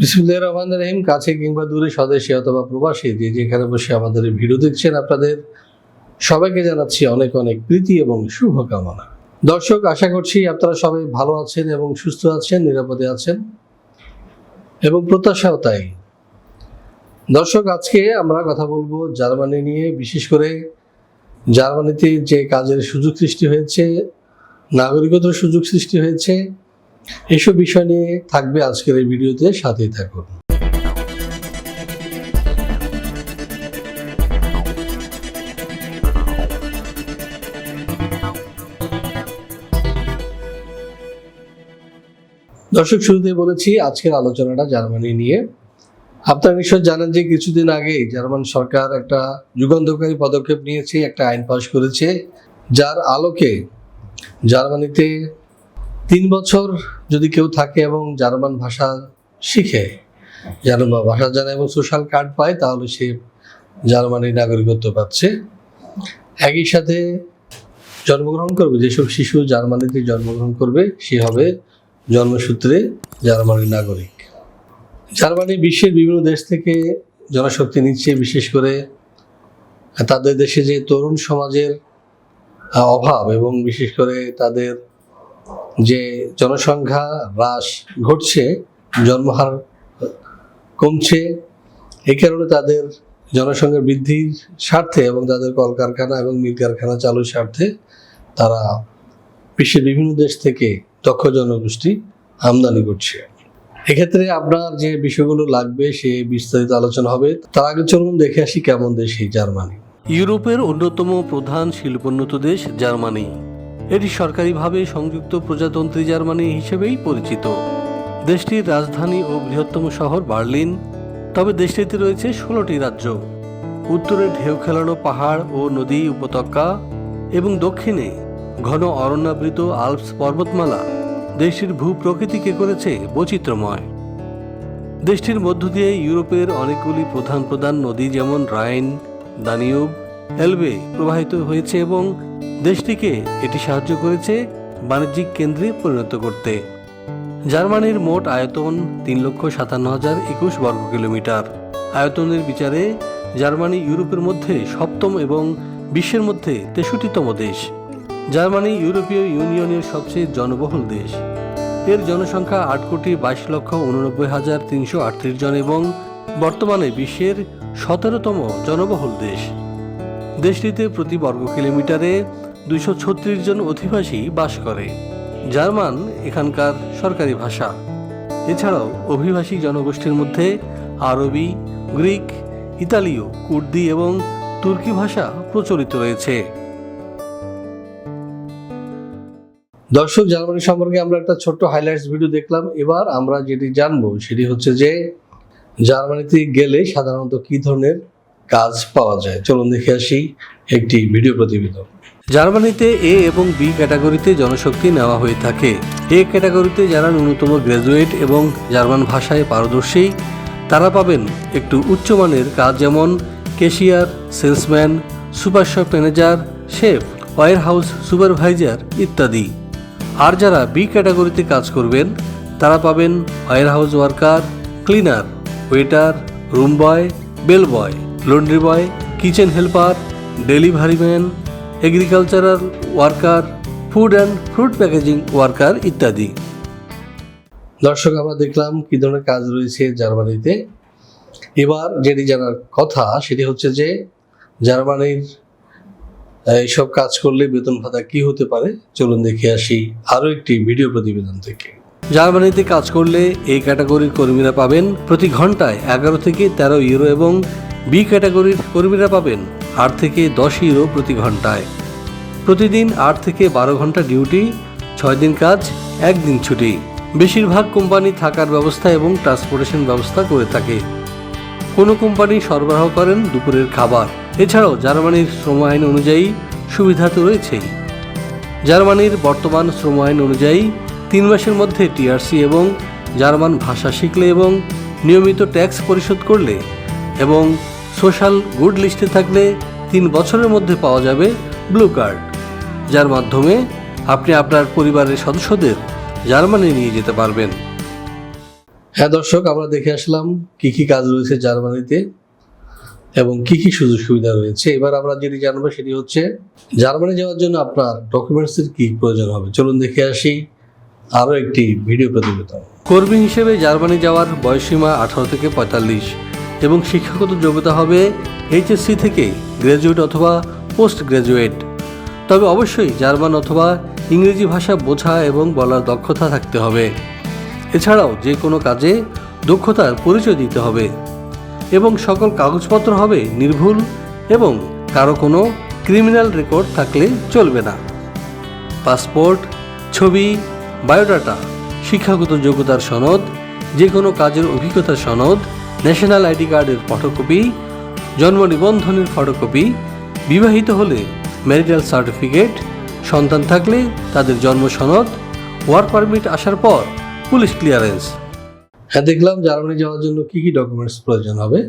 বিসমুল্লাহ রহমান রহিম, কাছে কিংবা দূরে স্বদেশী অথবা প্রবাসী যে যেখানে বসে আমাদের ভিডিও দেখছেন আপনাদের সবাইকে জানাচ্ছি অনেক অনেক প্রীতি এবং শুভকামনা। দর্শক, আশা করছি আপনারা সবাই ভালো আছেন এবং সুস্থ আছেন, নিরাপদে আছেন এবং প্রত্যাশাও তাই দর্শক, আজকে আমরা কথা বলব জার্মানি নিয়ে, বিশেষ করে জার্মানিতে যে কাজের সুযোগ সৃষ্টি হয়েছে নাগরিকতার সুযোগ সৃষ্টি হয়েছে এসব বিষয় নিয়ে থাকবে আজকের এই ভিডিওতে, সাথেই থাকুন। দর্শক শুরুতে বলেছি, আজকের আলোচনাটা জার্মানি নিয়ে। আপনারা নিশ্চয় জানেন যে কিছুদিন আগেই জার্মান সরকার একটা যুগান্তকারী পদক্ষেপ নিয়েছে, একটা আইন পাশ করেছে, যার আলোকে জার্মানিতে তিন বছর যদি কেউ থাকে এবং জার্মান ভাষা শিখে, জার্মান ভাষা জানে এবং সোশ্যাল কার্ড পায়, তাহলে সে জার্মানির নাগরিকত্ব পাচ্ছে। একই সাথে জন্মগ্রহণ করবে, যেসব শিশু জার্মানিতে জন্মগ্রহণ করবে, সে হবে জন্মসূত্রে জার্মানির নাগরিক। জার্মানি বিশ্বের বিভিন্ন দেশ থেকে জনশক্তি নিচ্ছে, বিশেষ করে তাদের দেশে যে তরুণ সমাজের অভাব এবং বিশেষ করে তাদের যে জনসংখ্যা হ্রাস ঘটছে, জন্মহার কমছে, এই কারণে তাদের জনসংখ্যা বৃদ্ধির স্বার্থে এবং তাদের কলকারখানা এবং মিল কারখানা চালুর স্বার্থে তারা বিশ্বের বিভিন্ন দেশ থেকে দক্ষ জনগোষ্ঠী আমদানি করছে। এক্ষেত্রে আপনার যে বিষয়গুলো লাগবে সে বিস্তারিত আলোচনা হবে। তার আগে চলুন দেখে আসি কেমন দেশ এই জার্মানি। ইউরোপের অন্যতম প্রধান শিল্পোন্নত দেশ জার্মানি। এটি সরকারিভাবে সংযুক্ত প্রজাতন্ত্রী জার্মানি হিসেবেই পরিচিত। দেশটির রাজধানী ও বৃহত্তম শহর বার্লিন, তবে দেশটিতে রয়েছে ষোলোটি রাজ্য। উত্তরে ঢেউ খেলানো পাহাড় ও নদী উপত্যকা এবং দক্ষিণে ঘন অরণ্যাবৃত আলপস পর্বতমালা। দেশটির ভূপ্রকৃতিকে করেছে বৈচিত্র্যময়। দেশটির মধ্য দিয়ে ইউরোপের অনেকগুলি প্রধান প্রধান নদী যেমন রাইন, দানিউব, এলবে প্রবাহিত হয়েছে এবং দেশটিকে এটি সাহায্য করেছে বাণিজ্যিক কেন্দ্রে পরিণত করতে। জার্মানির মোট আয়তন তিন লক্ষ সাতান্ন হাজার একুশ বর্গ কিলোমিটার। আয়তনের বিচারে জার্মানি ইউরোপের মধ্যে সপ্তম এবং বিশ্বের মধ্যে তেষট্টিতম দেশ। জার্মানি ইউরোপীয় ইউনিয়নের সবচেয়ে জনবহুল দেশ। এর জনসংখ্যা আট কোটি বাইশ লক্ষ উননব্বই হাজার তিনশো আটত্রিশ জন এবং বর্তমানে বিশ্বের সতেরোতম জনবহুল দেশ। দেশটিতে প্রতি বর্গ কিলোমিটারে দুইশো ছত্রিশ জন অধিবাসী বাস করে। জার্মান এখানকার সরকারি ভাষা। এছাড়াও অভিবাসী জনগোষ্ঠীর মধ্যে আরবি, গ্রিক, ইতালীয়, কুর্দি এবং তুর্কি ভাষা প্রচলিত রয়েছে। দর্শক, জার্মানি সম্পর্কে আমরা একটা ছোট্ট হাইলাইটস ভিডিও দেখলাম। এবার আমরা যেটি জানব সেটি হচ্ছে যে জার্মানিতে গেলে সাধারণত কি ধরনের কাজ পাওয়া যায়? চলুন দেখে আসি একটি ভিডিও প্রতিবেদন। জার্মানিতে এ এবং বি ক্যাটাগরিতে জনশক্তি নেওয়া হয়ে থাকে। এ ক্যাটাগরিতে যারা ন্যূনতম গ্র্যাজুয়েট এবং জার্মান ভাষায় পারদর্শী, তারা পাবেন একটু উচ্চমানের কাজ যেমন cashier, salesman, supershop manager, chef warehouse supervisor ইত্যাদি। আর যারা বি ক্যাটাগরিতে কাজ করবেন, তারা পাবেন warehouse worker, cleaner, waiter, room boy, bell boy, laundry boy, kitchen helper, delivery man agricultural worker food and fruit packaging worker ইত্যাদি। দর্শক আমরা দেখলাম কি ধরনের কাজ রয়েছে জার্মানিতে। এবার যেটি জানার কথা সেটি হচ্ছে যে জার্মানির এইসব কাজ করলে বেতন ভাতা কি হতে পারে? চলুন দেখে আসি আরও একটি ভিডিও প্রতিবেদন থেকে। জার্মানিতে কাজ করলে এই ক্যাটাগরির কর্মীরা পাবেন প্রতি ঘন্টায় এগারো থেকে তেরো ইউরো এবং বি ক্যাটাগরির কর্মীরা পাবেন আট থেকে দশ ইউরো প্রতি ঘন্টায়। প্রতিদিন আট থেকে বারো ঘণ্টা ডিউটি, ছয় দিন কাজ, একদিন ছুটি। বেশিরভাগ কোম্পানি থাকার ব্যবস্থা এবং ট্রান্সপোর্টেশন ব্যবস্থা করে থাকে। কোনো কোম্পানি সরবরাহ করেন দুপুরের খাবার। এছাড়াও জার্মানির শ্রম আইন অনুযায়ী সুবিধা তো রয়েছেই। জার্মানির বর্তমান শ্রম আইন অনুযায়ী তিন মাসের মধ্যে টিআরসি এবং জার্মান ভাষা শিখলে এবং নিয়মিত ট্যাক্স পরিশোধ করলে এবং সোশ্যাল গুড লিস্টে থাকলে তিন বছরের মধ্যে পাওয়া যাবে ব্লু কার্ড। যার মাধ্যমে আপনি আপনার পরিবারের সদস্যদের জার্মানি নিয়ে যেতে পারবেন। হ্যাঁ দর্শক, আমরা দেখে আসলাম কি কি কাজ রয়েছে জার্মানিতে এবং কি কি সুযোগ সুবিধা রয়েছে। এবার আমরা যেটি জানব সেটি হচ্ছে, জার্মানি যাওয়ার জন্য আপনার ডকুমেন্টসের কি প্রয়োজন হবে? চলুন দেখে আসি আরও একটি ভিডিও প্রতিবেদন। কর্মী হিসেবে জার্মানি যাওয়ার বয়সীমা আঠারো থেকে পঁয়তাল্লিশ। এবং শিক্ষাগত যোগ্যতা হবে এইচএসসি থেকে গ্র্যাজুয়েট অথবা পোস্ট গ্র্যাজুয়েট তবে অবশ্যই জার্মান অথবা ইংরেজি ভাষা বোঝা এবং বলার দক্ষতা থাকতে হবে। এছাড়াও যে কোনো কাজে দক্ষতার পরিচয় দিতে হবে। এবং সকল কাগজপত্র হবে নির্ভুল এবং কারও কোনো ক্রিমিনাল রেকর্ড থাকলে চলবে না। পাসপোর্ট, ছবি, বায়োডাটা, শিক্ষাগত যোগ্যতার সনদ, যে কোনো কাজের অভিজ্ঞতার সনদ ন্যাশনাল আইডি কার্ডের ফটোকপি, জন্ম নিবন্ধনের ফটোকপি, বিবাহিত হলে ম্যারিটাল সার্টিফিকেট, সন্তান থাকলে তাদের জন্ম সনদ, ওয়ার্ক পারমিট আসার পর পুলিশ ক্লিয়ারেন্স। হ্যাঁ দেখলাম জার্মানি যাওয়ার জন্য কি কি ডকুমেন্টস প্রয়োজন হবে।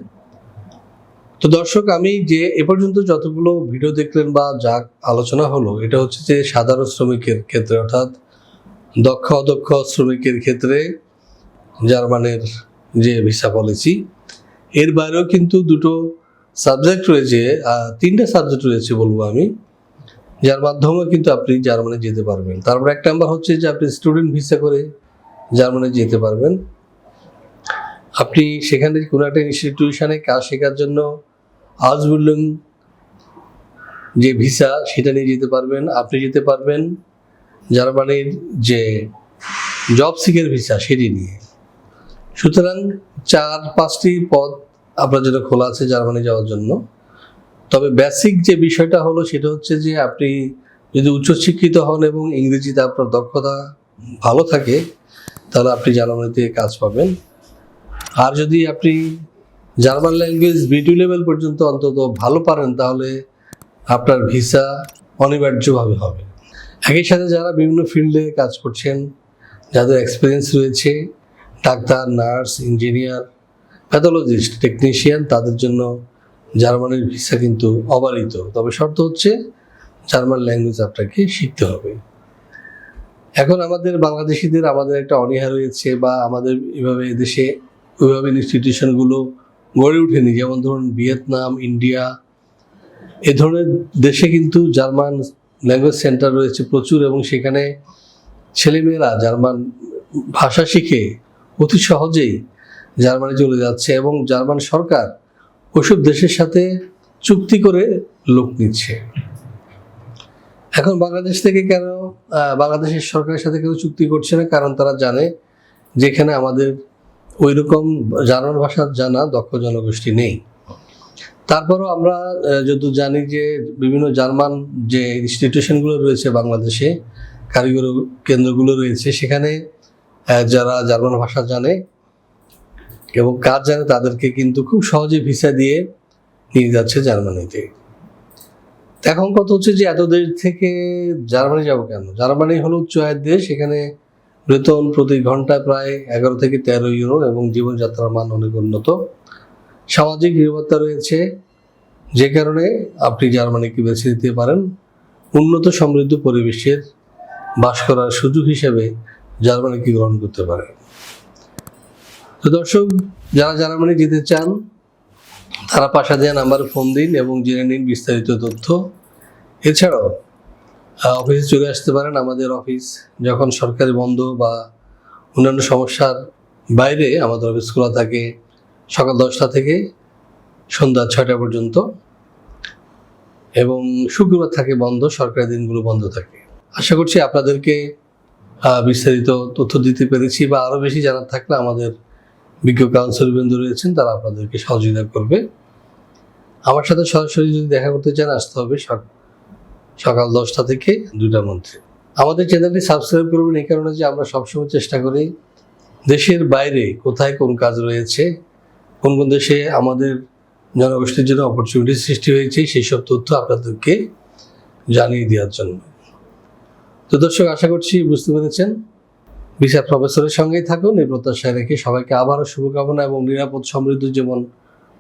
তো দর্শক, আমি যে এ পর্যন্ত যতগুলো ভিডিও দেখলেন বা যা আলোচনা হলো, এটা হচ্ছে যে সাধারণ শ্রমিকের ক্ষেত্রে, অর্থাৎ দক্ষ অদক্ষ শ্রমিকের ক্ষেত্রে জার্মানের যে ভিসা পলিসি এর বাইরেও কিন্তু দুটো সাবজেক্ট রয়েছে তিনটা সাবজেক্ট রয়েছে বলব আমি, যার মাধ্যমে কিন্তু আপনি জার্মানি যেতে পারবেন। তারপর এক নাম্বার হচ্ছে যে আপনি স্টুডেন্ট ভিসা করে জার্মানি যেতে পারবেন। আপনি সেখানে কোনো একটা ইনস্টিটিউশনে কাজ শেখার জন্য আউসবিল্ডিং যে ভিসা সেটা নিয়ে যেতে পারবেন, আপনি যেতে পারবেন জার্মানির যে জব সিকের ভিসা সেটি নিয়ে। সুতরাং চার পাঁচটি পদ আপনার জন্য খোলা আছে জার্মানি যাওয়ার জন্য। তবে বেসিক যে বিষয়টা হলো সেটা হচ্ছে যে আপনি যদি উচ্চশিক্ষিত হন এবং ইংরেজিতে আপনার দক্ষতা ভালো থাকে, তাহলে আপনি জার্মানিতে কাজ পাবেন। আর যদি আপনি জার্মান ল্যাঙ্গুয়েজ বিটু লেভেল পর্যন্ত অন্তত ভালো পারেন, তাহলে আপনার ভিসা অনিবার্যভাবে হবে। একই সাথে যারা বিভিন্ন ফিল্ডে কাজ করছেন, যাদের এক্সপিরিয়েন্স রয়েছে doctor, nurse, engineer pathologist technician তাদের জন্য জার্মানির ভিসা কিন্তু অবারিত। তবে শর্ত হচ্ছে জার্মান ল্যাঙ্গুয়েজ আপনাকে শিখতে হবে। এখন আমাদের বাংলাদেশিদের আমাদের একটা অনীহা রয়েছে বা আমাদের এভাবে দেশে ওইভাবে ইনস্টিটিউশনগুলো গড়ে ওঠেনি। যেমন ধরুন ভিয়েতনাম, ইন্ডিয়া, এ ধরনের দেশে কিন্তু জার্মান ল্যাঙ্গুয়েজ সেন্টার রয়েছে প্রচুর এবং সেখানে ছেলেমেয়েরা জার্মান ভাষা শিখে অতি সহজেই জার্মানি চলে যাচ্ছে এবং জার্মান সরকার ওইসব দেশের সাথে চুক্তি করে লোক নিচ্ছে। এখন বাংলাদেশ থেকে কেন বাংলাদেশের সরকারের সাথে কেউ চুক্তি করছে না? কারণ তারা জানে যেখানে আমাদের ওই রকম জার্মান ভাষা জানা দক্ষ জনগোষ্ঠী নেই। তারপরও আমরা যত জানি যে বিভিন্ন জার্মান যে ইনস্টিটিউশনগুলো রয়েছে বাংলাদেশে, কারিগরি কেন্দ্রগুলো রয়েছে, সেখানে যারা জার্মান ভাষা জানে এবং কাজ জানে তাদেরকে কিন্তু খুব সহজে ভিসা দিয়ে নিয়ে যাচ্ছে জার্মানিতে। এখন কথা হচ্ছে যে এত দেশ থেকে জার্মানি যাব কেন? জার্মানি হলো উচ্চ আয়ের দেশ, এখানে বেতন প্রতি ঘন্টায় প্রায় এগারো থেকে তেরো ইউরো এবং জীবনযাত্রার মান অনেক উন্নত। সামাজিক নিরাপত্তা রয়েছে, যে কারণে আপনি জার্মানিকে বেছে নিতে পারেন। উন্নত সমৃদ্ধ পরিবেশের বাস করার সুযোগ হিসেবে জার্মানিকে গ্রহণ করতে পারে? তো দর্শক, যারা জার্মানি যেতে চান, তারা পাশা দেওয়া নাম্বারে ফোন দিন এবং জেনে নিন বিস্তারিত তথ্য। এছাড়াও অফিসে চলে আসতে পারেন আমাদের অফিস। যখন সরকারি বন্ধ বা অন্যান্য সমস্যার বাইরে আমাদের অফিস খোলা থাকে সকাল দশটা থেকে সন্ধ্যা ছয়টা পর্যন্ত। এবং শুক্রবার থাকে বন্ধ, সরকারি দিনগুলো বন্ধ থাকে। আশা করছি আপনাদেরকে বিস্তারিত তথ্য দিতে পেরেছি বা আরও বেশি জানার থাকলে আমাদের বিজ্ঞ কাউন্সিল বৃন্দ রয়েছেন, তারা আপনাদেরকে সহযোগিতা করবে। আমার সাথে সরাসরি যদি দেখা করতে চান, আসতে হবে সক- সকাল দশটা থেকে দুটার মধ্যে। আমাদের চ্যানেলটি সাবস্ক্রাইব করবেন এই কারণে যে আমরা সবসময় চেষ্টা করি দেশের বাইরে কোথায় কোন কাজ রয়েছে, কোন কোন দেশে আমাদের জনগোষ্ঠীর জন্য অপরচুনিটি সৃষ্টি হয়েছে, সেই সব তথ্য আপনাদেরকে জানিয়ে দেওয়ার জন্য। তো দর্শক, আশা করছি বুঝতে পেরেছেন। বিচার প্রফেসরের সঙ্গেই থাকুন, এই প্রত্যাশায় রেখে সবাইকে আবারও শুভকামনা এবং নিরাপদ সমৃদ্ধ জীবন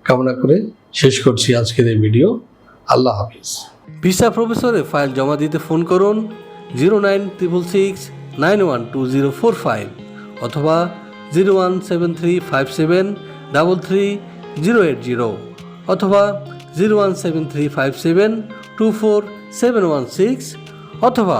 কামনা করে শেষ করছি আজকের এই ভিডিও। আল্লাহ হাফিজ। ভিসা প্রফেসরে ফাইল জমা দিতে ফোন করুন zero nine triple six nine one two zero four five অথবা zero one seven three five seven double three zero eight zero অথবা zero one seven three five seven two four seven one six অথবা